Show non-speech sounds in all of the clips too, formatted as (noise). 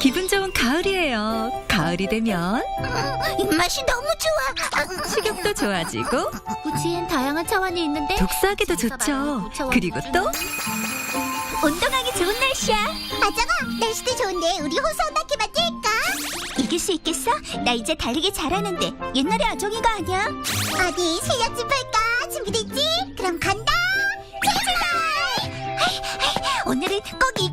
기분 좋은 가을이에요. 가을이 되면 입맛이 너무 좋아. 식욕도 좋아지고 우지엔 다양한 차원이 있는데 독서하기도 좋죠. 그리고 또 운동하기 좋은 날씨야. 아정아, 날씨도 좋은데 우리 호수 한 바퀴만 뛸까? 이길 수 있겠어? 나 이제 달리기 잘하는데 옛날에 아정이가 아니야. 어디 실력 좀 볼까? 준비됐지? 그럼 간다. 출발! 오늘은 꼭 이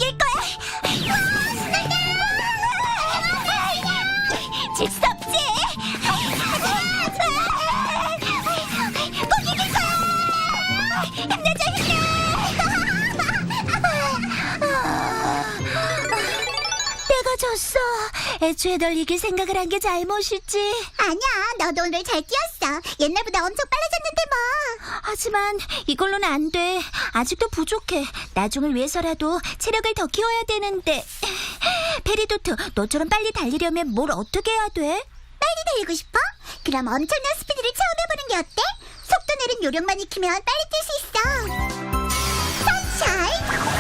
졌어. 애초에 널 이길 생각을 한 게 잘못이지. 아니야, 너도 오늘 잘 뛰었어. 옛날보다 엄청 빨라졌는데 뭐. 하지만 이걸로는 안 돼. 아직도 부족해. 나중을 위해서라도 체력을 더 키워야 되는데. 페리도트, 너처럼 빨리 달리려면 뭘 어떻게 해야 돼? 빨리 달리고 싶어? 그럼 엄청난 스피드를 처음 해보는 게 어때? 속도 내린 요령만 익히면 빨리 뛸 수 있어. 선샤인!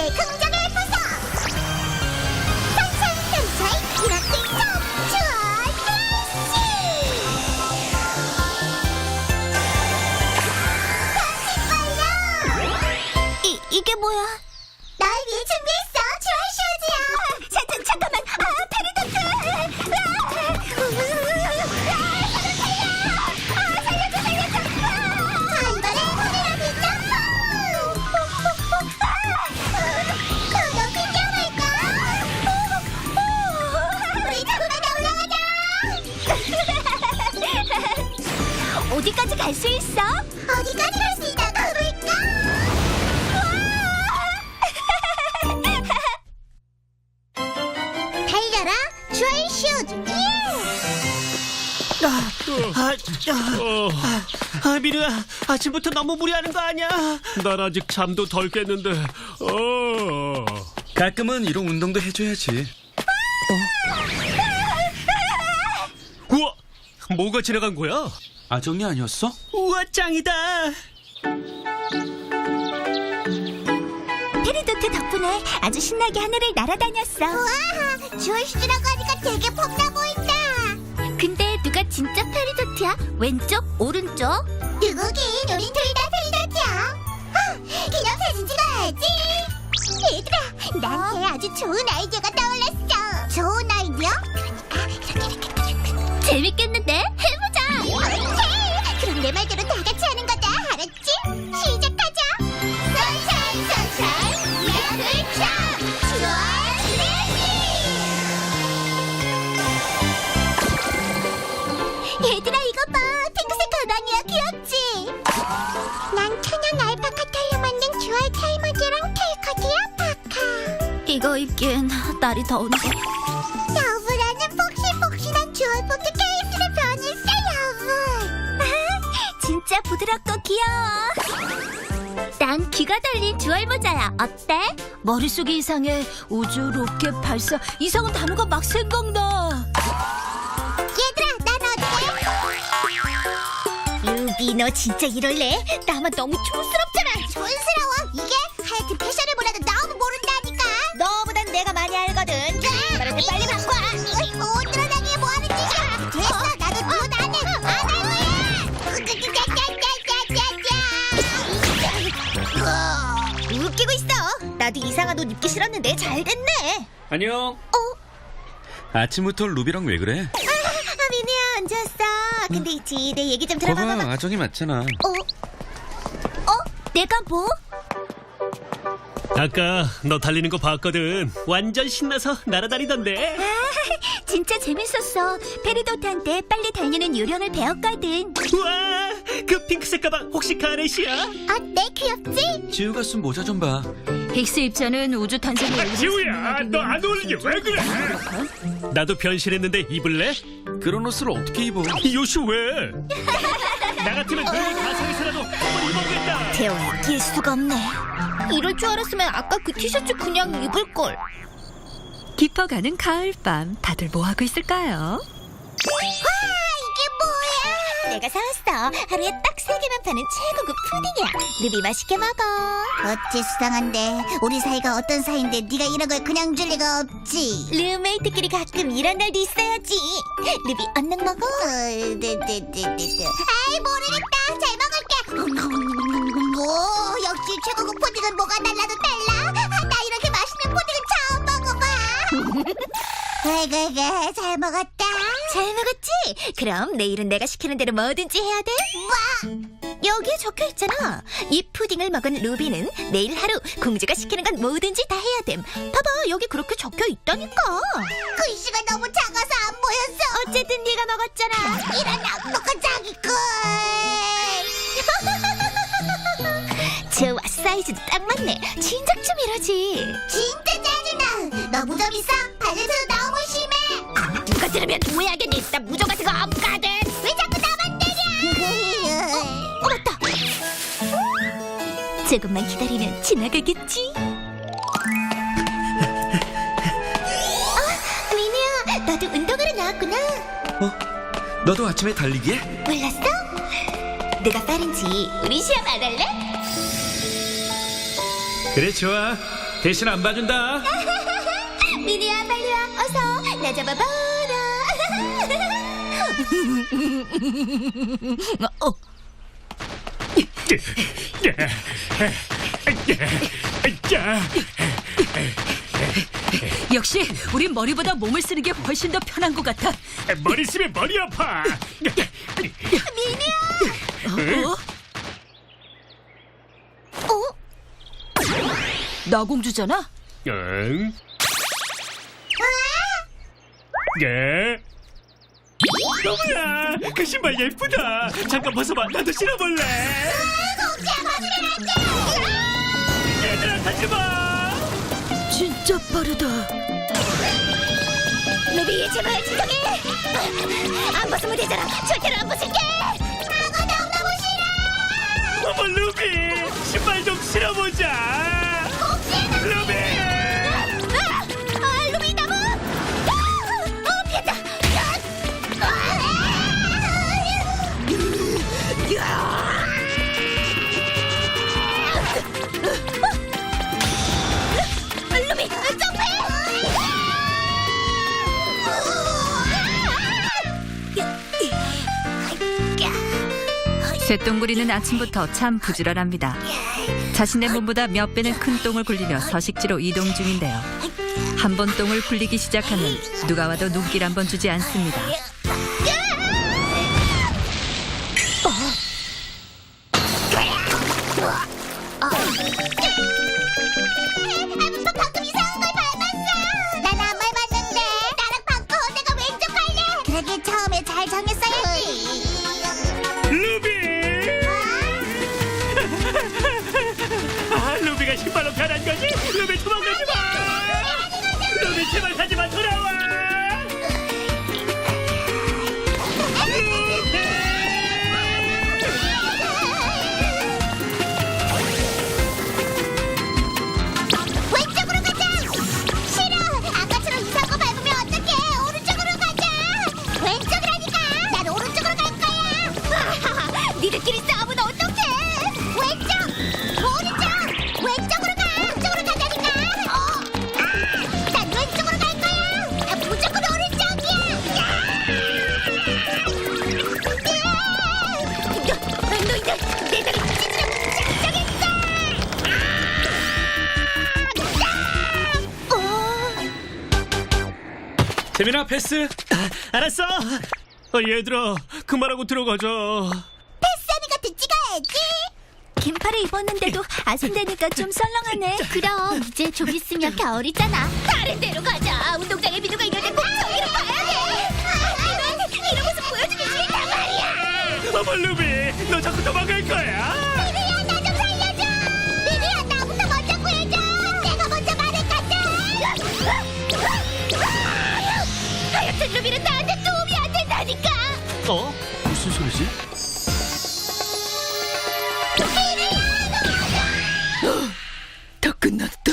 페리도트의 긍정을 부서! 선샤인 이렇게 top 이, 이게 뭐야? 날 위해 준비했어 갈 수 있어? 어디까지 갈 수 있나 가볼까? (laughs) 달려라 주얼 슛 예! 아, 아, 아, 아, 민우야, 아침부터 너무 무리하는 거 아니야? 난 아직 잠도 덜 깼는데. 어. 가끔은 이런 운동도 해줘야지. 우와, 뭐가 지나간 거야? 아정이 아니었어? 우와, 짱이다. 페리도트 덕분에 아주 신나게 하늘을 날아다녔어 우와 주얼 슛이라고 하니까 되게 폼나 보인다 근데 누가 진짜 페리도트야? 왼쪽? 오른쪽? 누구긴 우린 둘다 페리도트야 아, 기념 사진 찍어야지 얘들아 나한테 아주 좋은 아이디어가 떠올랐어 좋은 아이디어? 그러니까 이렇게 이렇게 재밌겠는데? 해보자. 그럼 내 말대로 다 같이 하는 거다. 알았지? 시작하자. 선샤인 선샤인. 참 주얼 레시 얘들아 이거 봐. 핑크색 가방이야. 귀엽지? 난 천연 알파카 털로 만든 주얼 탈모제랑 텔커드야 파카. 이거 입기엔 날이 더운데 귀여워 난 귀가 달린 주얼 모자야. 어때? 머릿속이 이상해. 우주, 로켓, 발사. 이상한 단어가 막 생각나. 얘들아, 난 어때? 루비, 너 진짜 이럴래? 나만 너무 촌스럽잖아. 촌스러워? 이게? 하여튼 패션을 몰라도 너무 모른다니까. 너보단 내가 많이 알거든. 때 빨리 바꿔. 이상한 옷 입기 싫었는데 잘 됐네. 안녕. 아침부터 루비랑 왜 그래? 아, 미니야 언제 왔어? 근데 있지 내 얘기 좀 들어봐 봐봐, 봐봐. 아정이 맞잖아. 어? 어? 내가 뭐? 아까 너 달리는 거 봤거든. 완전 신나서 날아다니던데. 아, 진짜 재밌었어. 페리도트한테 빨리 달리는 요령을 배웠거든. 우와, 그 핑크색 가방 혹시 가넷이야? 어때 귀엽지? 지우가 쓴 모자 좀 봐. 힉스 입자는 우주 탄생의 원리를 지우야, 너 안 어울리게 왜 그래? 나도 변신했는데 입을래? 그런 옷을 어떻게 입어? 요시 왜? (laughs) 나 같으면 너희 가상에서라도 한번 입어보겠다. 태호야 낄 수가 없네. 이럴 줄 알았으면 아까 그 티셔츠 그냥 입을 걸. 깊어가는 가을밤 다들 뭐 하고 있을까요? 내가 사왔어. 하루에 딱 세 개만 파는 최고급 푸딩이야. 루비 맛있게 먹어. 어찌 수상한데 우리 사이가 어떤 사이인데 네가 이런 걸 그냥 줄 리가 없지. 룸메이트끼리 가끔 이런 날도 있어야지. 루비 얼른 먹어. 네네네네. 아이 모르겠다. 잘 먹을게. 오 역시 최고급 푸딩은 뭐가 달라도 달라. 나 이렇게 맛있는 푸딩은 처음 먹어봐. (laughs) 아이고 잘 먹었다. 잘 먹었지? 그럼 내일은 내가 시키는 대로 뭐든지 해야 돼. 와! 여기에 적혀 있잖아. 이 푸딩을 먹은 루비는 내일 하루 공주가 시키는 건 뭐든지 다 해야 됨. 봐봐 여기 그렇게 적혀 있다니까. 글씨가 너무 작아서 안 보였어. 어쨌든 네가 먹었잖아. 이런 악독한 자기 걸. (laughs) 사이즈도 딱 맞네. 진작 좀 이러지. 진짜 짜증나. 너 무좀 있어? 발냄새 너무 심해. 누가 들으면 오해하겠네. 나 무좀 같은 거 없거든. 왜 자꾸 나만 때려? (laughs) 어, 맞다. 조금만 기다리면 지나가겠지. 아, 미니야, 너도 운동하러 나왔구나. 어? 너도 아침에 달리기해? 몰랐어? 내가 빠른지 우리 시합 안 할래? 그래 좋아. 대신 안 봐준다. (laughs) 미니야 빨리 와 어서 나 잡아봐라 (laughs) 어, 역시 우린 머리보다 몸을 쓰는 게 훨씬 더 편한 것 같아. 머리 쓰면 머리 아파. (laughs) 어? 어? 나공주잖아. 응? 예? 너무야. 그 신발 예쁘다. 잠깐 벗어봐. 나도 신어볼래. 얘들아 타지 마. 진짜 빠르다. 루비 제발 진정해 안 벗으면 되잖아 절대로 안 벗을게 아가 너무너무 싫어 어머 루비 신발 좀 신어보자. 루비. 아, 아 루비 나무 아, 어 피했다 아, 루비 점프해 쇠똥구리는 아침부터 참 부지런합니다. 자신의 몸보다 몇 배는 큰 똥을 굴리며 서식지로 이동 중인데요. 한 번 똥을 굴리기 시작하면 누가 와도 눈길 한 번 주지 않습니다. 패스. 알았어. 어, 얘들아 그만하고 들어가자. 패스하니까 찍어야지. 긴팔을 입었는데도 아순대니까 좀 썰렁하네. 그럼 이제 좀 있으면 겨울이잖아. 다른 데로 가자. 운동장에 비누가 있는데 꼭 저기로 가야 돼. 이런 이런 모습 보여주기 싫단 말이야. 어머 루비 너 자꾸 도망갈 거야. 어? 무슨 소리지? (gasps) 다 끝났다.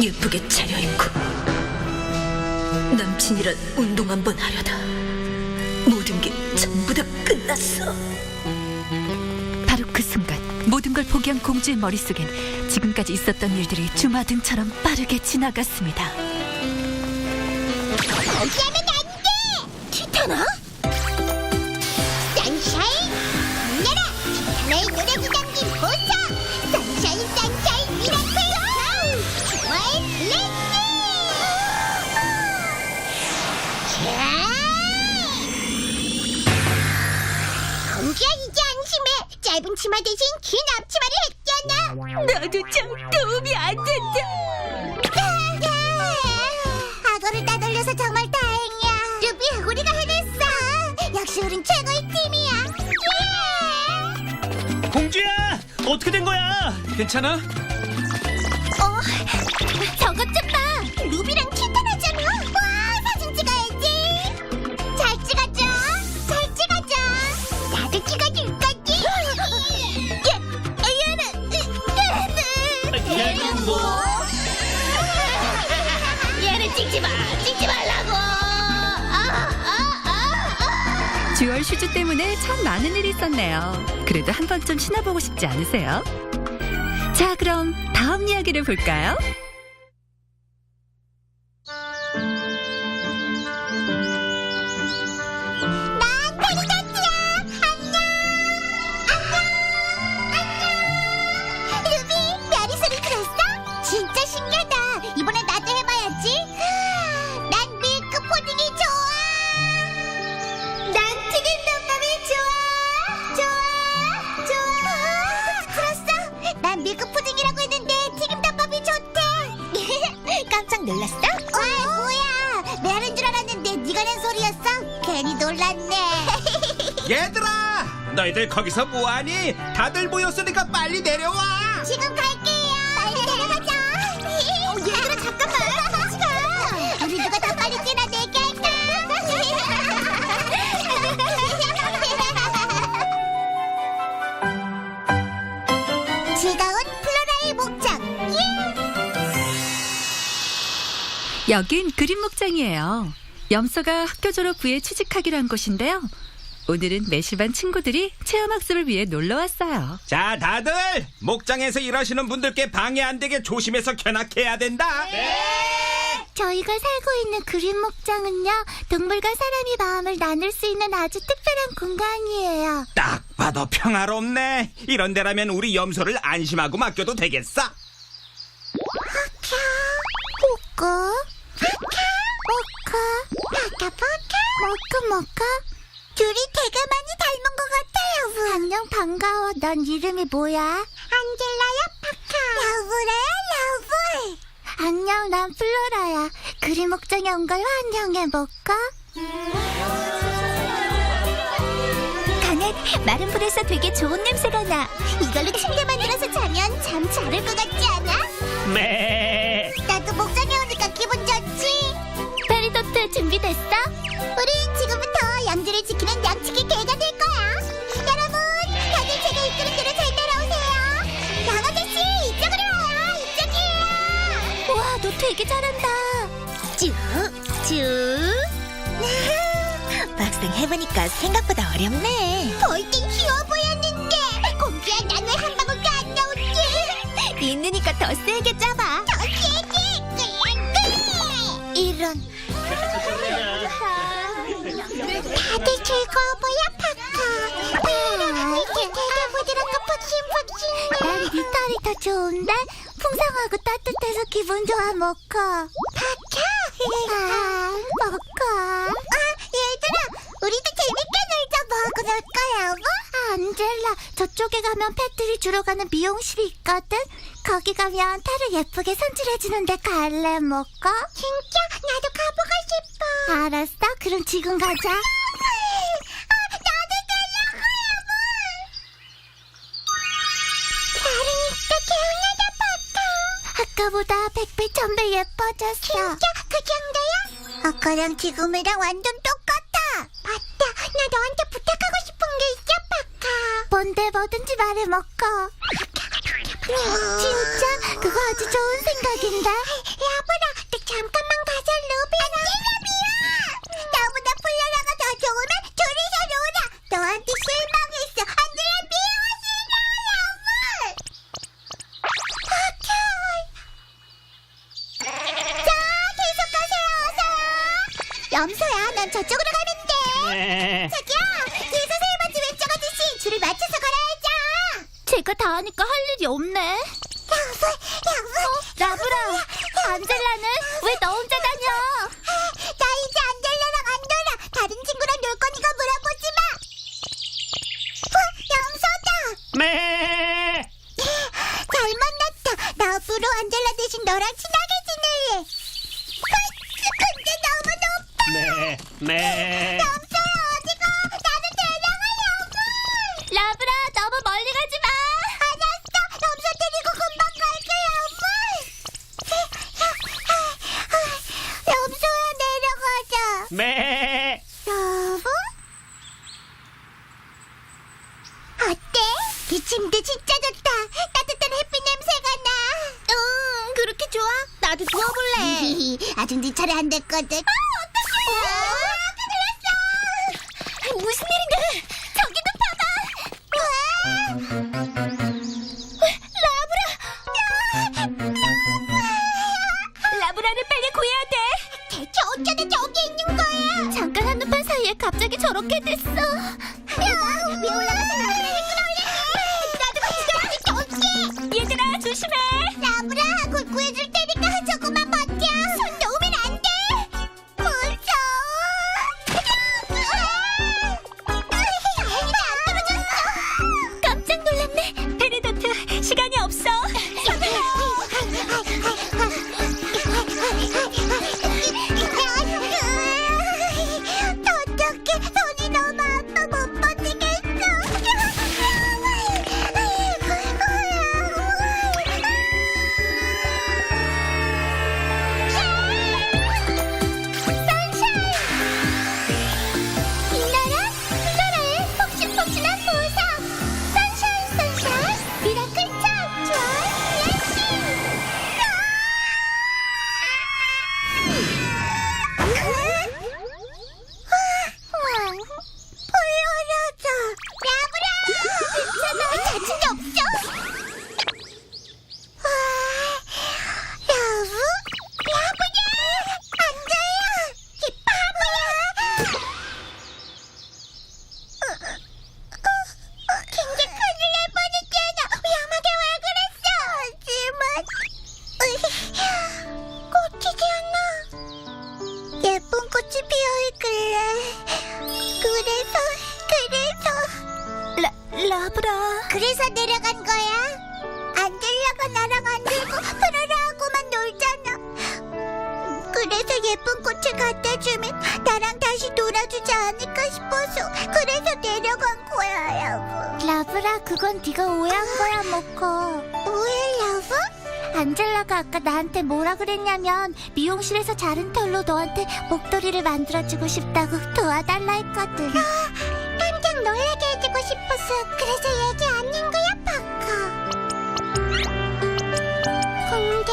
예쁘게 차려입고 진이란 운동 한번 하려다 모든 게 전부 다 끝났어. 모든 걸 포기한 공주의 머릿속엔 지금까지 있었던 일들이 주마등처럼 빠르게 지나갔습니다. 포기하면 안 돼! 티타나? 선샤인! 내라! 티타나의 노력이 담긴 보석! 선샤인 선샤인 미라클! 자! 공주야 이제 안심해! 짧은 치마 대신 도참 도움이 안 된다. 악어를 따돌려서 정말 다행이야. 루비, 우리가 해냈어. 역시 우린 최고의 팀이야. 예! 공주야, 어떻게 된 거야? 괜찮아? 어, 저것 좀 봐. 루비랑 슈즈 때문에 참 많은 일이 있었네요. 그래도 한 번쯤 신어보고 싶지 않으세요? 자, 그럼 다음 이야기를 볼까요? 거기서 뭐하니? 다들 모였으니까 빨리 내려와! 지금 갈게요. 빨리 내려가자. 어, 얘들아 잠깐만. 같이 가. 우리 누가 더 빨리 뛰나 내기할까? 즐거운 플로라의 목장. 예! 여긴 그림 목장이에요. 염소가 학교 졸업 후에 취직하기로 한 곳인데요. 오늘은 매실반 친구들이 체험학습을 위해 놀러 왔어요. 자, 다들! 목장에서 일하시는 분들께 방해 안 되게 조심해서 견학해야 된다! 저희가 살고 있는 그림 목장은요, 동물과 사람이 마음을 나눌 수 있는 아주 특별한 공간이에요. 딱 봐도 평화롭네. 이런 데라면 우리 염소를 안심하고 맡겨도 되겠어. 포카, 파카, 모카, 파카, 파카, 모카, 모카. 둘이 되게 많이 닮은 것 같아요. 안녕, 반가워. 넌 이름이 뭐야? 안젤라야, 파카. 러브라야, 러브. 안녕, 난 플로라야. 그림 목장에 온 걸 환영해, 모카. 가넷, 마른 불에서 되게 좋은 냄새가 나. 이걸로 침대 만들어서 자면 잠 잘 올 것 같지 않아? 매. 나도 목장에 오니까 기분 좋지. 페리도트 준비됐어? 우린 양지를 지키는 양치기 개가 될 거야. 여러분, 다들 제가 이끄는 대로 잘 따라오세요. 양 아저씨, 이쪽으로 와요. 이쪽이에요. 와, 너 되게 잘한다. 쭉, 쭉. 막상 해보니까 생각보다 어렵네. 볼땐 쉬워 보였는데. 공주야, 난 왜 한 방울도 안 나오지? 있으니까 더 세게 잡아. 더 세게. 이런. (laughs) 다들 즐거워 보여, 파카. 이렇게 되게 부드럽고 푹신푹신해. 난 뒷털이 더 좋은데? 풍성하고 따뜻해서 기분 좋아, 모카. 파카. 아, 모카. 아, 얘들아. 우리도 재밌게 놀자. 뭐하고 놀 거야, 여보? 안젤라, 저쪽에 가면 펫들이 주로 가는 미용실이 있거든. 거기 가면 털을 예쁘게 손질해주는데 갈래 먹까? 진짜? 나도 가보고 싶어. 알았어. 그럼 지금 가자. 아. 아까보다 백배 천배 예뻐졌어. 진짜? 그 정도야? 아까랑 지금이랑 완전 뭔데 뭐든지 말해 먹고. 진짜? 그거 아주 좋은 생각인데? 제가 다 하니까 할 일이 없네. 여보, 여보. 어, 라브라, 안젤라는 왜 너 혼자 다녀? 나 이제 안젤라랑 안 놀아. 다른 친구랑 놀 거니까 물어보지 마. 어, 염소다. 매. 잘 만났다. 나 앞으로 안젤라 대신 너랑 친하게 지낼래. 헐, 근데 너무 높아. 매. 매. 염소야 어디가? 나도 데려가려고. 라브라 너무 멀리 가지 마. 알았어. 염소 데리고 금방 갈게 염소. 염소야 내려가자. 매. 여보? 어때? 이 침대 진짜 좋다. 따뜻한 햇빛 냄새가 나. 응, 그렇게 좋아? 나도 누워볼래. (laughs) 아직 네 차례 안 됐거든. 한 거야 모코 라브? 안젤라가 아까 나한테 뭐라 그랬냐면 미용실에서 자른 털로 너한테 목도리를 만들어주고 싶다고 도와달라 했거든. 깜짝 놀라게 해주고 싶어서 그래서 얘기 아닌 거야, 파커. 근데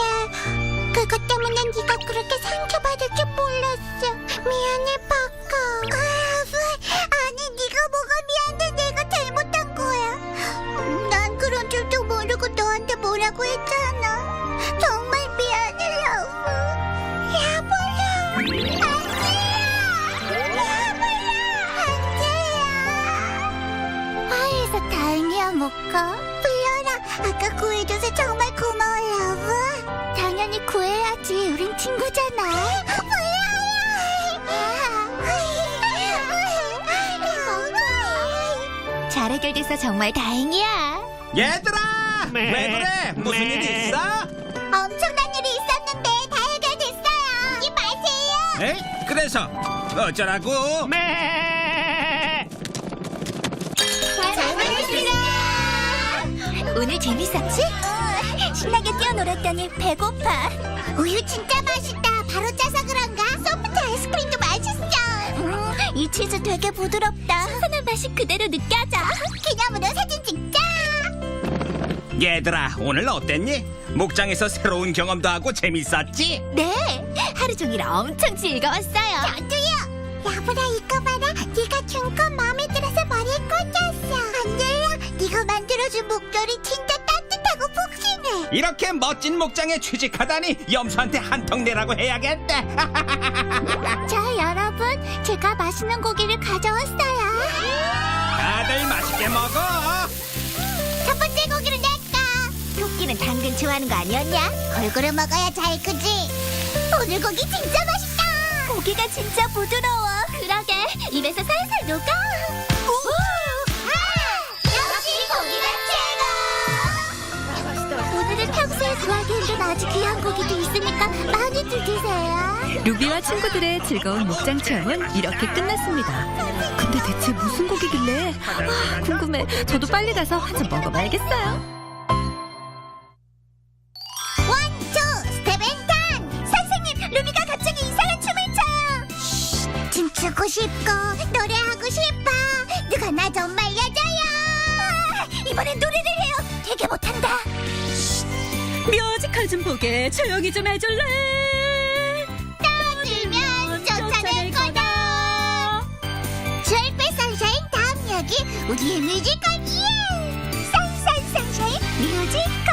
그것 때문에 네가 그렇게 상처받을 줄 몰랐어. 미안해, 파커. 뭐라고 했잖아. 정말 미안해, 라브. 야보야. 안재야. 야보야. 안재야. 화해해서 다행이야, 모카. 플로라, 아까 구해줘서 정말 고마워, 라브. 당연히 구해야지. 우린 친구잖아. 잘 해결돼서 정말 다행이야. 얘들아 매. 왜 그래 무슨 매. 일 있어? 엄청난 일이 있었는데 다 해결됐어요. 잊지 마세요. 에이 그래서 어쩌라고? 매. 잘 먹었습니다. 오늘 재밌었지? 신나게 뛰어놀았더니 배고파. 우유 진짜 맛있다. 바로 짜서 그런가? 소프트 아이스크림도 맛있어. 음, 이 치즈 되게 부드럽다. 신선한 맛이 그대로 느껴져. 기념으로 사진 찍자. 얘들아 오늘 어땠니? 목장에서 새로운 경험도 하고 재밌었지? 네, 하루 종일 엄청 즐거웠어요. 저도요. 야보라 이거 봐라. 네가 준 건 마음에 들어서 머리에 꽂혔어. 안돼요. 네가 만들어준 목도리 진짜 따뜻하고 푹신해. 이렇게 멋진 목장에 취직하다니 염소한테 한턱 내라고 해야겠다. (laughs) 자, 여러분, 제가 맛있는 고기를 가져왔어요. 다들 맛있게 먹어. 첫 번째 고기를 낼까? 토끼는 당근 좋아하는 거 아니었냐? 골고루 먹어야 잘 크지. 오늘 고기 진짜 맛있다. 고기가 진짜 부드러워. 그러게 입에서 살살 녹아. 아! 역시 고기가 최고. 오늘은 평소에 구하기 힘든 아주 귀한 고기도 있으니까 많이들 드세요. 루비와 친구들의 즐거운 목장 체험은 이렇게 끝났습니다. 근데 대체 무슨 고기길래? 아, 궁금해. 저도 빨리 가서 한 잔 먹어봐야겠어요. 뮤지컬 좀 보게. 조용히 좀 해줄래? 떨어지면 쫓아낼 거다. 주얼패 선샤인 다음 역이 우리의 뮤지컬이에요 선선 선샤인 뮤지컬